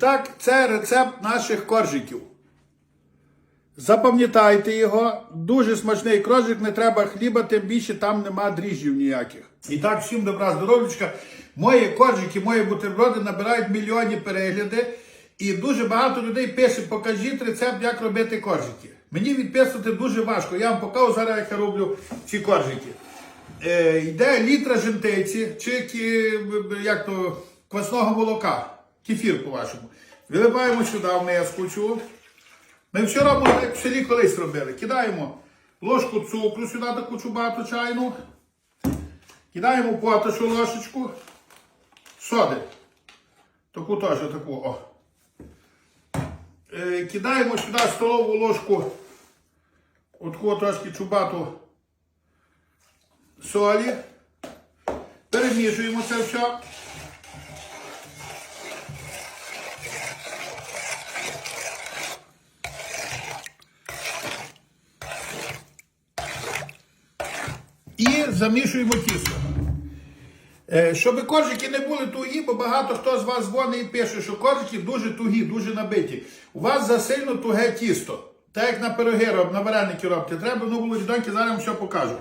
так, це рецепт наших коржиків. Запам'ятайте його, дуже смачний коржик, не треба хліба, тим більше там нема дріжджів ніяких. І так, всім добра здоров'ячка. Мої коржики, мої бутерброди набирають мільйонні перегляди. І дуже багато людей пише, покажіть рецепт, як робити коржики. Мені відписувати дуже важко. Я вам покажу зараз, як я роблю ці коржики. Е, йде літра жентиці, чи як то, квасного молока, кефір по-вашому. Виливаємо сюди в миску цю. Ми все робимо, як в селі колись робили. Кидаємо ложку цукру сюди таку чубату чайну. Кидаємо поташу ложечку. Соди. Таку теж таку. О. Е, кидаємо сюди столову ложку. Отаку трошки чубату солі. Перемішуємо це все. І замішуємо тісто. Е, Щоб коржики не були тугі, бо багато хто з вас дзвонить і пише, що коржики дуже тугі, дуже набиті. У вас засильно туге тісто. Так як на пироги роб, на вареники робите. Треба, ну було доньки, зараз вам все покажу.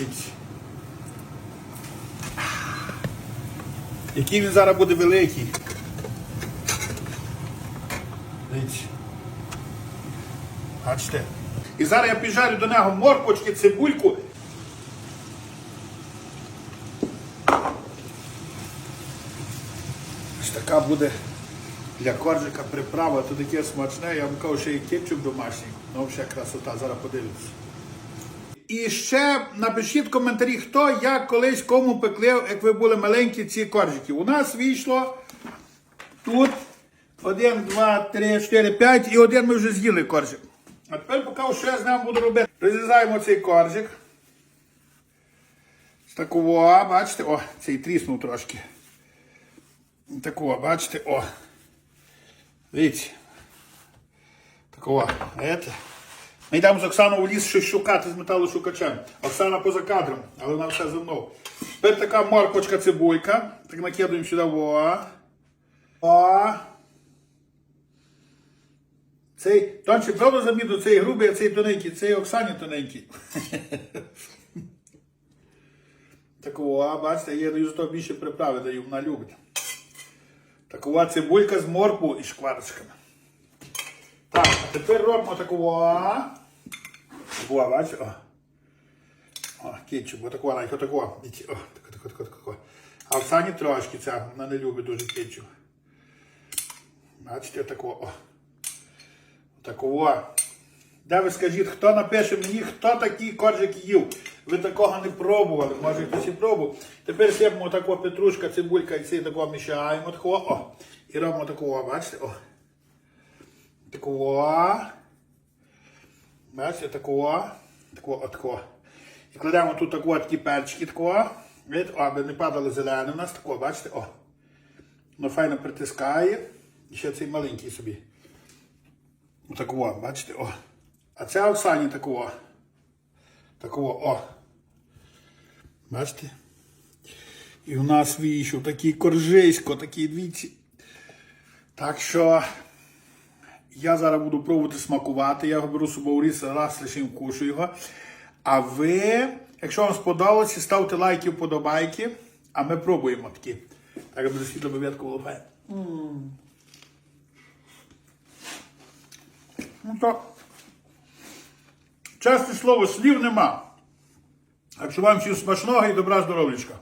Іть. Який він зараз буде великий. Іть. Бачите? І зараз я піджарю до нього морквочки, цибульку. Ось така буде для коржика приправа, то таке смачне, я вам кажу, що і кетчуп домашній. Ну, взагалі красота, зараз подивлюся. І ще напишіть в коментарі, хто як колись кому пекли, як ви були маленькі ці коржики. У нас вийшло тут 1, 2, 3, 4, 5 і один ми вже з'їли коржик. А тепер покажу, що я з ним буду робити. Розрізаємо цей коржик. Такого, бачите, о, цей тріснув трошки. Такого, бачите, о. Видите? Такого. Это. Ми йдемо з Оксаною у ліс щось шукати з металошукачем. Оксана поза кадром, але вона все за мною. Тепер така морквочка цибулька. Так накидуємо сюди. О. О. Цей, Тончик, правда замітно, цей грубий, а цей тоненький, цей Оксані тоненький. Такого, бачите, я даю з того більше приправи даю, вона любить. Такова цибулька з моркву і шкварочками. Так, а тепер робимо такого. Такого, бачиш? О. О, кетчуп, отакого, навіть. Діть, О, тако, тако, тако, тако. А в Сані трошки ця, вона не любить дуже кетчуп. Бачите, отакого. О. Такого. Де ви скажіть, хто напише мені, хто такі коржики їв? Ви такого не пробували, може хтось і пробував. Тепер сипемо такого петрушка, цибулька і цей такого мішаємо такого. О. І робимо такого, бачите? О. Такого. Бачите, такого. Такого, такого. І кладемо тут такого, такі перчики такого. Видите, о, аби не падали зелене у нас такого, бачите, о. Воно файно притискає. І ще цей маленький собі. Такого, бачите, о. А це Оксані такого. Такого, о. Бачите? І у нас вийшов такий коржисько, такий двійці. Так що я зараз буду пробувати смакувати. Я беру собою в різ, раз лише вкушу його. А ви, якщо вам сподобалося, ставте лайки, вподобайки. А ми пробуємо такі. Так, буду світло баб'ятку вилупає. Ну то, чесне слово, слів нема. Так що вам всім смачного і добра здоров'ячка.